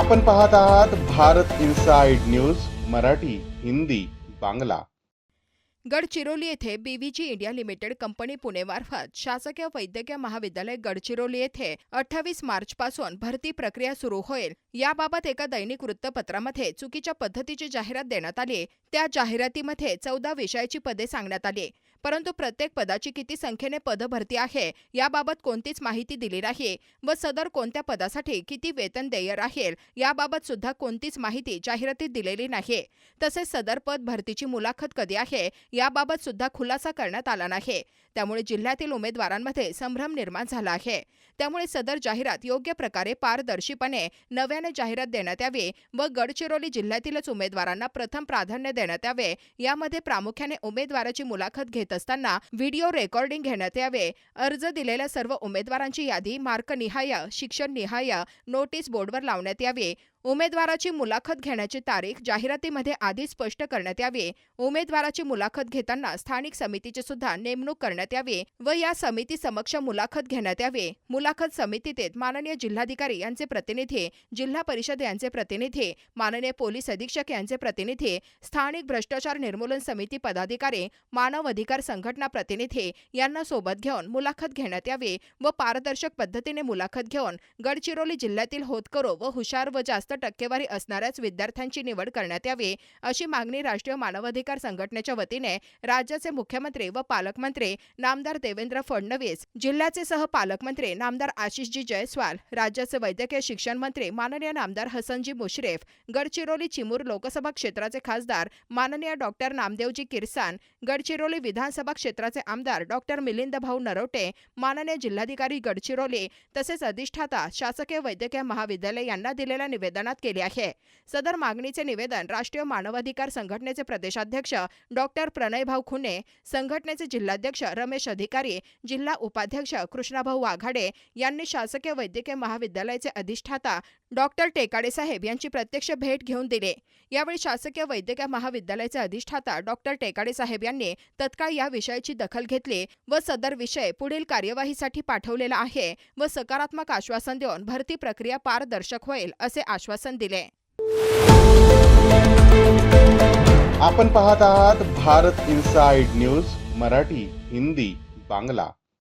आपण पाहत आहात भारत इन्साइड न्यूज मराठी हिंदी बांगला. गडचिरोली येथे बीव्हीजी इंडिया लिमिटेड कंपनी पुणेमार्फत शासकीय वैद्यकीय महाविद्यालय गडचिरोली येथे अठ्ठावीस मार्चपासून भरती प्रक्रिया सुरू होईल. याबाबत एका दैनिक वृत्तपत्रामध्ये चुकीच्या पद्धतीची जाहिरात देण्यात आली त्या जाहिरातीमध्ये चौदा विषयाची पदे सांगण्यात आली. परंतु प्रत्येक पदाची किती संख्येने पद भरती आहे याबाबत कोणतीच माहिती दिली नाही व सदर कोणत्या पदासाठी किती वेतन देय राहील याबाबत सुद्धा कोणतीच माहिती जाहिरातीत दिलेली नाही. तसेच सदर पद भरतीची मुलाखत कधी आहे याबाबत सुद्धा खुलासा करण्यात आला नाही. त्यामुळे जिल्ह्यातील उमेदवारांमध्ये संभ्रम निर्माण झाला आहे. त्यामुळे सदर जाहिरात योग्य प्रकारे पारदर्शीपणे नव्याने जाहिरात देण्यात यावी व गडचिरोली जिल्ह्यातीलच उमेदवारांना प्रथम प्राधान्य देण्यात यावे यामध्ये प्रामुख्याने उमेदवाराची मुलाखत घेत असताना व्हिडिओ रेकॉर्डिंग घेण्यात यावे अर्ज दिलेल्या सर्व उमेदवारांची यादी मार्कनिहाय शिक्षणनिहाय नोटीस बोर्डवर लावण्यात यावी उमेदवाराची मुलाखत घेण्याची तारीख जाहिरातीमध्ये आधीच स्पष्ट करण्यात यावी. उमेदवाराची मुलाखत घेताना स्थानिक समितीची सुद्धा नेमणूक करण्यात यावी व या समिती समक्ष मुलाखत घेण्यात यावी. मुलाखत समितीत माननीय जिल्हाधिकारी यांचे प्रतिनिधी जिल्हा परिषद यांचे प्रतिनिधी माननीय पोलीस अधीक्षक यांचे प्रतिनिधी स्थानिक भ्रष्टाचार निर्मूलन समिती पदाधिकारी मानव अधिकार संघटना प्रतिनिधी यांना सोबत घेऊन मुलाखत घेण्यात यावी व पारदर्शक पद्धतीने मुलाखत घेऊन गडचिरोली जिल्ह्यातील होतकरो व हुशार व जास्त टक्केवारी असणाऱ्याच विद्यार्थ्यांची निवड करण्यात यावी अशी मागणी राष्ट्रीय मानवाधिकार संघटनेच्या वतीने राज्याचे मुख्यमंत्री व पालकमंत्री नामदार देवेंद्र फडणवीस जिल्ह्याचे सहपालकमंत्री नामदार आशिषजी जयस्वाल राज्याचे वैद्यकीय शिक्षण मंत्री माननीय नामदार हसनजी मुश्रीफ गडचिरोली चिमूर लोकसभा क्षेत्राचे खासदार माननीय डॉक्टर नामदेवजी किरसान गडचिरोली विधानसभा क्षेत्राचे आमदार डॉक्टर मिलिंद भाऊ नरोटे माननीय जिल्हाधिकारी गडचिरोली तसेच अधिष्ठाता शासकीय वैद्यकीय महाविद्यालय यांना दिलेल्या निवेदनात केली आहे. सदर मागणीचे निवेदन राष्ट्रीय मानवाधिकार संघटनेचे प्रदेशाध्यक्ष डॉक्टर प्रणयभाऊ खुने संघटनेचे जिल्हाध्यक्ष रमेश अधिकारी जिल्हा उपाध्यक्ष कृष्णाभाऊ वाघाडे यांनी शासकीय वैद्यकीय महाविद्यालयाचे अधिष्ठाता डॉक्टर टेकाडे साहेब यांची प्रत्यक्ष भेट घेऊन दिले. यावेळी शासकीय वैद्यकीय महाविद्यालयाचे अधिष्ठाता डॉक्टर टेकाडे साहेब यांनी तत्काळ या विषयाची दखल घेतली व सदर विषय पुढील कार्यवाहीसाठी पाठवलेला आहे व सकारात्मक आश्वासन देऊन भरती प्रक्रिया पारदर्शक होईल असे आश्वासन दिले आपण पाहत आहात भारत इन्साइड न्यूज मराठी हिंदी बांगला.